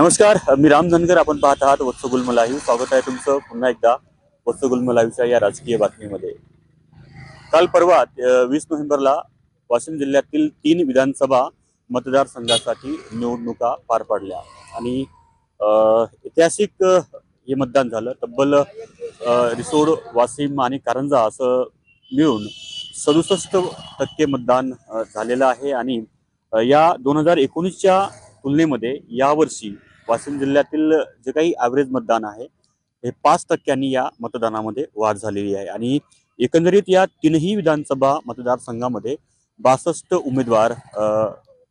नमस्कार मी राम धनगर आपण पाहत आहात वत्सगुल्म लाईव्ह. स्वागत आहे तुमचं पुन्हा एकदा वत्सगुल्म लाईव्हच्या या राजकीय बातमीमध्ये. काल परवा वीस नोव्हेंबरला वाशिम जिल्ह्यातील तीन विधानसभा मतदारसंघासाठी निवडणुका पार पडल्या. आणि ऐतिहासिक हे मतदान झालं. तब्बल रिसोड वाशिम आणि कारंजा असं मिळून सदुसष्ट टक्के मतदान झालेलं आहे. आणि या दोन हजार एकोणीसच्या तुलनेमध्ये यावर्षी वाशिम जिल्ह्यातील जे काही ॲव्हरेज मतदान आहे हे पाच टक्क्यांनी या मतदानामध्ये वाढ झालेली आहे. आणि एकंदरीत या तीनही विधानसभा मतदारसंघामध्ये बासष्ट उमेदवार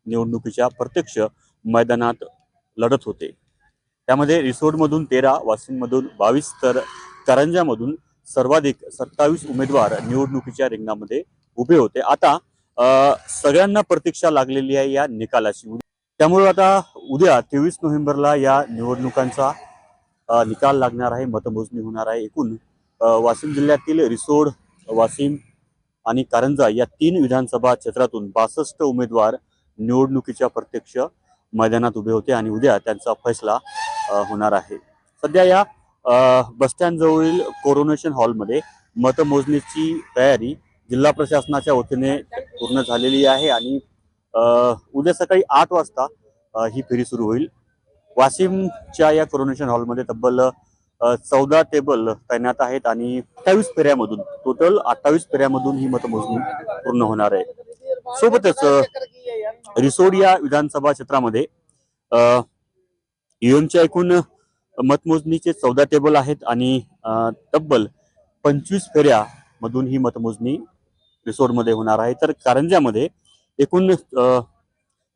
निवडणुकीच्या प्रत्यक्ष मैदानात लढत होते. त्यामध्ये रिसोडमधून तेरा वाशिममधून बावीस तर करंजामधून सर्वाधिक सत्तावीस उमेदवार निवडणुकीच्या रिंगणामध्ये उभे होते. आता सगळ्यांना प्रतीक्षा लागलेली आहे या निकालाची त्यामुळे आता उद्या तेवीस नोव्हेंबरला या निवडणुकांचा निकाल लागणार आहे मतमोजणी होणार आहे. एकूण वाशिम जिल्ह्यातील रिसोड वाशिम आणि कारंजा या तीन विधानसभा क्षेत्रातून बासष्ट उमेदवार निवडणुकीच्या प्रत्यक्ष मैदानात उभे होते आणि उद्या त्यांचा फैसला होणार आहे. सध्या या बसस्टँडजवळील कोरोनेशन हॉलमध्ये मतमोजणीची तयारी जिल्हा प्रशासनाच्या वतीने पूर्ण झालेली आहे आणि उद्या सकाळी आठ वाजता ही फेरी सुरू होईल. वाशिमच्या या कोरोनेशन हॉलमध्ये तब्बल चौदा टेबल तैनात आहेत आणि अठ्ठावीस फेऱ्यामधून टोटल अठ्ठावीस फेऱ्यामधून ही मतमोजणी पूर्ण होणार आहे. सोबतच रिसोड या विधानसभा क्षेत्रामध्ये ईव्हीएमच्या एकूण मतमोजणीचे चौदा टेबल आहेत आणि तब्बल पंचवीस फेऱ्या मधून ही मतमोजणी रिसोडमध्ये होणार आहे. तर कारंजामध्ये एकूण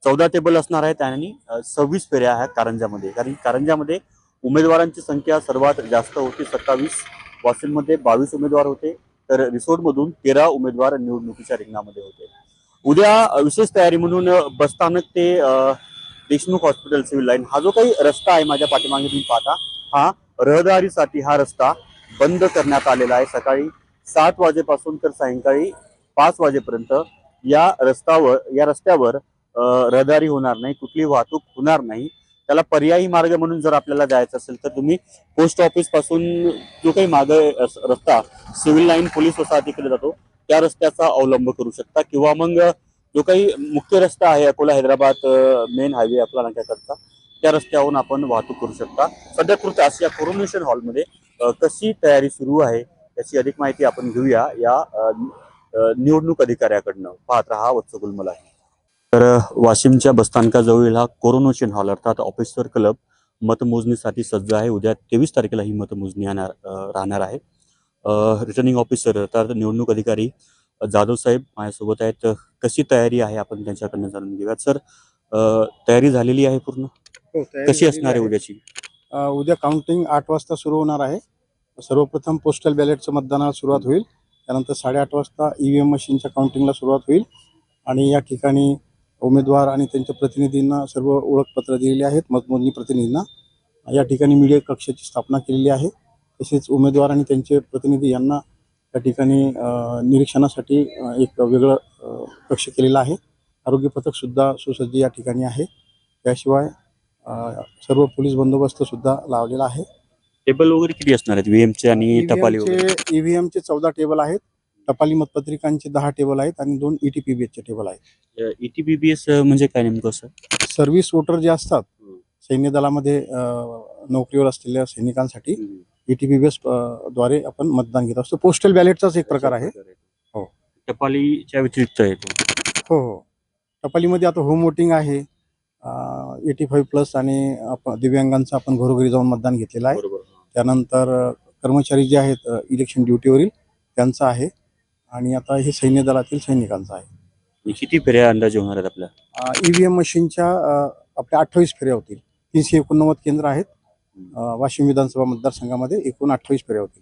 चौदा टेबल असणार आहेत आणि सव्वीस फेऱ्या आहेत कारंजामध्ये कारण कारंजामध्ये उमेदवारांची संख्या सर्वात जास्त होती सत्तावीस. वाशिममध्ये बावीस उमेदवार होते. तर रिसोर्टमधून तेरा उमेदवार निवडणुकीच्या रिंगणामध्ये होते. उद्या विशेष तयारी म्हणून बसस्थानक ते देशमुख हॉस्पिटल सिव्हिल लाईन. हा जो काही रस्ता आहे माझ्या पाठीमागे तुम्ही पाहता हा रहदारीसाठी हा रस्ता बंद करण्यात आलेला आहे. सकाळी सात वाजेपासून तर सायंकाळी पाच वाजेपर्यंत या रस्त्यावर या रस्त्यावर रहदारी होणार नाही कुठली वाहतूक होणार नाही. त्याला पर्यायी मार्ग म्हणून जर आपल्याला जायचं असेल तर तुम्ही पोस्ट ऑफिसपासून जो काही मार्ग रस्ता सिव्हिल लाईन पोलीस वसाहतीकडे जातो त्या रस्त्याचा अवलंब करू शकता. किंवा मग जो काही मुख्य रस्ता आहे अकोला हैदराबाद मेन हायवे आपला नाक्याकरता त्या रस्त्यावरून आपण वाहतूक करू शकता. सध्या तुर्तास या कोरोनेशन हॉलमध्ये कशी तयारी सुरू आहे याची अधिक माहिती आपण घेऊया या निवडणूक अधिकाऱ्याकडनं. पाहत राहा वत्सगुल मला तर अ, वाशिमच्या बसस्थानकाजवळील हा कोरोनेशन हॉल अर्थात ऑफिसर क्लब मतमोजणीसाठी सज्ज आहे. उद्या तेवीस तारखेला ही मतमोजणी येणार राहणार आहे. रिटर्निंग ऑफिसर अर्थात निवडणूक अधिकारी जाधव साहेब माझ्यासोबत आहेत. कशी तयारी आहे आपण त्यांच्याकडनं जाणून घेऊयात. सर तयारी झालेली आहे पूर्ण? हो, कशी असणार आहे उद्याची? उद्या काउंटिंग आठ वाजता सुरू होणार आहे. सर्वप्रथम पोस्टल बॅलेटचं मतदानाला सुरुवात होईल. त्यानंतर साडेआठ वाजता ई व्ही एम मशीनच्या काउंटिंगला सुरुवात होईल. आणि या ठिकाणी उमेदवार आणि त्यांच्या प्रतिनिधींना सर्व ओळखपत्र दिलेली आहेत मतमोजणी प्रतिनिधींना. या ठिकाणी मीडिया कक्षाची स्थापना केलेली आहे. तसेच उमेदवार आणि त्यांचे प्रतिनिधी यांना या ठिकाणी निरीक्षणासाठी एक वेगळं कक्ष केलेला आहे. आरोग्य पथकसुद्धा सुसज्ज या ठिकाणी आहे. त्याशिवाय सर्व पोलीस बंदोबस्तसुद्धा लावलेला आहे. टेबल वगैरे किती असणार आहेत? व्हीएमचे आणि टपाली वगैरे? ईव्हीएमचे चौदा टेबल आहेत. टपाली मतपत्रिकांचे दहा टेबल आहेत आणि दोन E ईटीपीबीएसचे टेबल आहेत. ईटीबीबीएस म्हणजे काय नेमकं सर सर्व्हिस वोटर जे असतात. सैन्य दलामध्ये अ, नोकरीवर असलेल्या सैनिकांसाठी ईटीपीबीएसद्वारे आपण मतदान घेत असतो. पोस्टल बॅलेटचाच एक प्रकार आहे. हो. टपालीच्या व्यतिरिक्त आहे तो. हो हो. टपालीमध्ये आता होम वोटिंग आहे. एटी फाईव्ह प्लस आणि आपण दिव्यांगांचं आपण घरोघरी जाऊन मतदान घेतलेलं आहे. बरोबर. त्यानंतर कर्मचारी जे आहेत इलेक्शन ड्युटीवरील त्यांचं आहे. आणि आता हे सैन्य दलातील सैनिकांचं आहे. किती फेऱ्या अंदाजे होणार आहेत आपल्या? ई व्ही एम मशीनच्या आपल्या अठ्ठावीस फेऱ्या होतील. तीनशे एकोणनव्वद केंद्र आहेत. वाशिम विधानसभा मतदारसंघामध्ये एकूण अठ्ठावीस फेऱ्या होतील.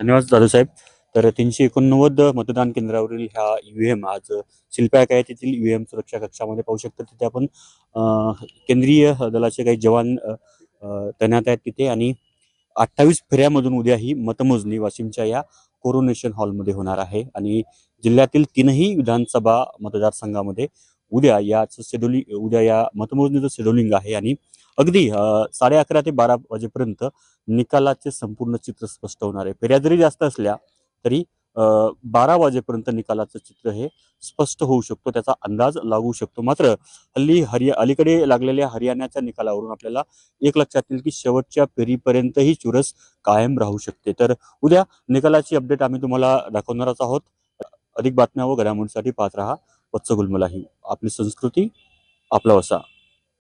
धन्यवाद जाधव साहेब तर तीनशे एकोणनव्वद मतदान केंद्रावरील ह्या ईव्हीएम आज शिल्पॅक आहे तेथील ईव्हीएम सुरक्षा कक्षामध्ये पाहू शकता तिथे आपण केंद्रीय दलाचे काही जवान तैनात आहेत तिथे. आणि अठ्ठावीस फेऱ्यामधून उद्या ही मतमोजणी वाशिमच्या या कोरोनेशन हॉलमध्ये होणार आहे. आणि जिल्ह्यातील तीनही विधानसभा मतदारसंघामध्ये उद्या याचं शेड्युलिंग उद्या या मतमोजणीचं शेड्युलिंग आहे. आणि अगदी साडे अकरा ते बारा वाजेपर्यंत निकालाचे संपूर्ण चित्र स्पष्ट होणार आहे. फेऱ्या जरी जास्त असल्या तरी बारा वाजेपर्यंत निकालाचं चित्र हे स्पष्ट होऊ शकतो त्याचा अंदाज लागू शकतो. मात्र हल्ली हरिया अलीकडे लागलेल्या हरियाणाच्या निकालावरून आपल्याला एक लक्षात येईल की शेवटच्या फेरीपर्यंतही चुरस कायम राहू शकते. तर उद्या निकालाची अपडेट आम्ही तुम्हाला दाखवणारच आहोत. अधिक बातम्या व घडामोडीसाठी पाहत राहा वत्स गुलमलाही आपली संस्कृती आपला वसा.